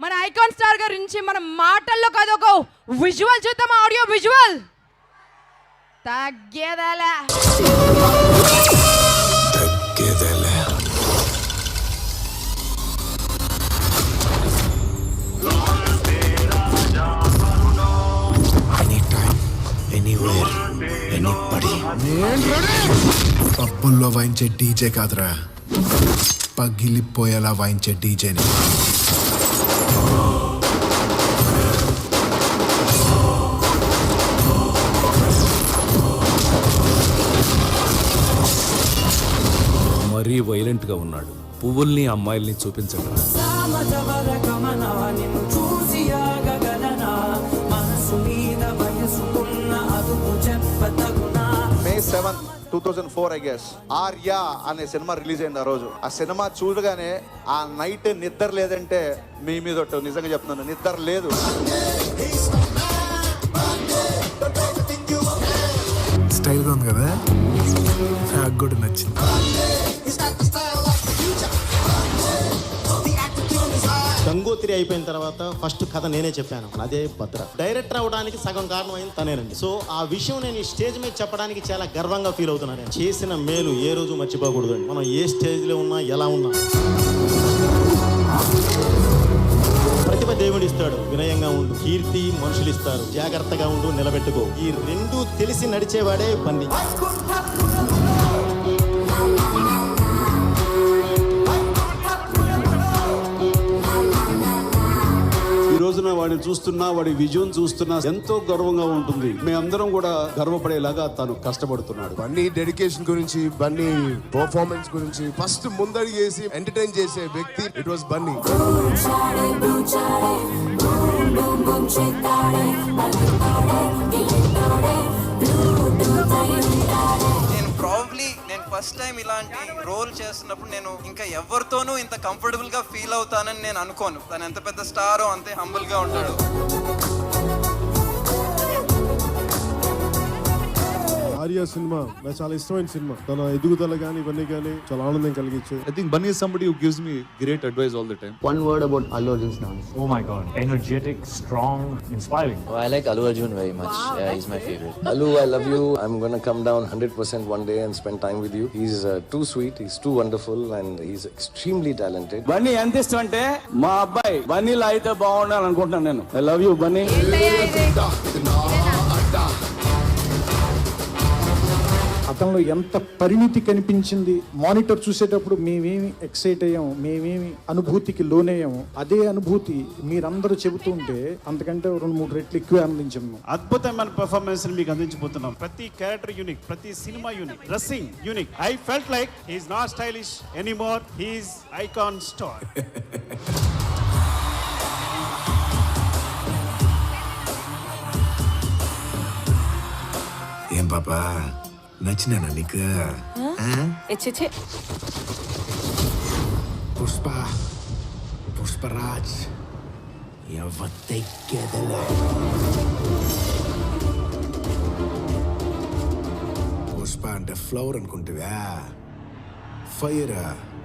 మన icon star గురించి మన మాటల్లో కాదు ఒక విజువల్ చూద్దాం ఆడియో విజువల్ తగ్గేదలే. ఎనీ టైం ఎనీవేర్ ఎనీబడి పబ్బుల్లో వాయించే డీజే కాదురా. పగిలిపోయేలా వాయించే డీజేని. మరీ వైలెంట్గా ఉన్నాడు. పువ్వుల్ని అమ్మాయిల్ని చూపించండి May seven two thousand four I guess Arya అనే సినిమా రిలీజ్ అయింది ఆ రోజు. ఆ సినిమా చూడగానే ఆ నైట్ నిద్ర లేదంటే మీ మీద నిజంగా చెప్తున్నాను నిద్ర లేదు. స్టైల్గా ఉంది కదా? నాకు కూడా నచ్చింది. గంగోత్రి అయిపోయిన తర్వాత ఫస్ట్ కథ నేనే చెప్పాను. అదే భద్ర డైరెక్టర్ అవడానికి సగం కారణం అయింది తనేనండి. సో ఆ విషయం నేను ఈ స్టేజ్ మీద చెప్పడానికి చాలా గర్వంగా ఫీల్ అవుతున్నాను నేను. చేసిన మేలు ఏ రోజు మర్చిపోకూడదు మనం ఏ స్టేజ్లో ఉన్నా ఎలా ఉన్నా. ప్రతిభ దేవుడు ఇస్తాడు వినయంగా ఉండు. కీర్తి మనుషులు ఇస్తారు జాగ్రత్తగా ఉండు నిలబెట్టుకో. ఈ రెండు తెలిసి నడిచేవాడే బన్నీ రోజున వాడిని చూస్తున్నా వాడి విజయం చూస్తున్నా ఎంతో గర్వంగా ఉంటుంది. మేమందరం కూడా గర్వపడేలాగా తను కష్టపడుతున్నాడు. బన్నీ డెడికేషన్ గురించి బన్నీ పర్ఫార్మెన్స్ గురించి ఫస్ట్ ముందడి చేసి ఎంటర్టైన్ చేసే వ్యక్తి it was Bunny. First time ఇలాంటి రోల్ చేస్తున్నప్పుడు నేను ఇంకా ఎవరితోనూ ఇంత కంఫర్టబుల్గా ఫీల్ అవుతానని నేను అనుకోను. తను ఎంత పెద్ద స్టారో అంతే హంబుల్గా ఉంటాడు. ఆర్య సినిమా నాకు చాలా ఇష్టమైన సినిమా తన ఎదుగుదల కానీ ఇవన్నీ కానీ చాలా ఆనందం I think Bunny is somebody who gives me great advice all the time. One word about Allu Arjun's dance Oh my god, energetic, strong, inspiring. I like Allu Arjun very much. Yeah, he's my favorite. Allu, I love you. I'm gonna come down 100% one day and spend time with you. He's uh, too sweet, he's too wonderful, and he's extremely talented. Bunny ఎంత ఇష్టం అంటే మా అబ్బాయి బన్నీలా అయితే బాగుండాలి అనుకుంటున్నాను నేను I love you Bunny అతనిలో ఎంత పరిణితి కనిపించింది? మానిటర్ చూసేటప్పుడు మేమేమి ఎక్సైట్ అయ్యాము మేమేమి అనుభూతికి లోనయ్యాము అదే అనుభూతి మీరందరూ చెబుతూ ఉంటే అంతకంటే రెండు మూడు రెట్లు ఎక్కువ ఆనందించాము అద్భుతమైన పెర్ఫార్మెన్స్ మీకు అందించబోతున్నాం. ప్రతి క్యారెక్టర్ యూనిక్ ప్రతి cinema unique dressing unique I felt like he's not stylish anymore he's icon star ఏం పాపా? నచ్చినానా నీకు? ఆ? పుష్ప పుష్పరాజ్. ఎవతెక్కేదలే పుష్ప అంటే ఫ్లవర్ అనుకుంటువా? ఫైర్.